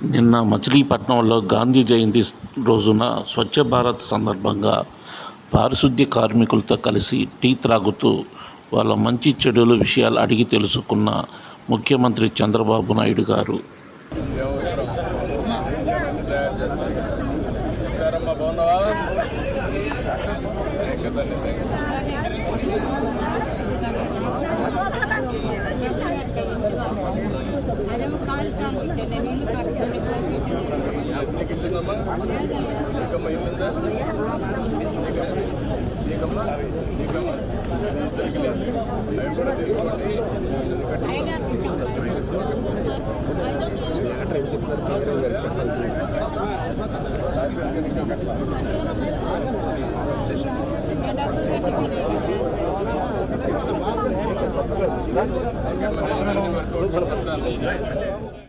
నిన్న మచిలీపట్నంలో గాంధీ జయంతి రోజున స్వచ్ఛ భారత్ సందర్భంగా పారిశుద్ధ్య కార్మికులతో కలిసి టీ త్రాగుతూ వాళ్ళ మంచి చెడుల విషయాలు అడిగి తెలుసుకున్న ముఖ్యమంత్రి చంద్రబాబు నాయుడు గారు. అదే కాల్ చేస్తారు నేను ఇల్లు కట్టుకొని నీకమ్మ ఏంటంటే నీకమ్మ నీకమ్మ నీకమ్మ అవి కూడా తీసుకోండి వర్కౌట్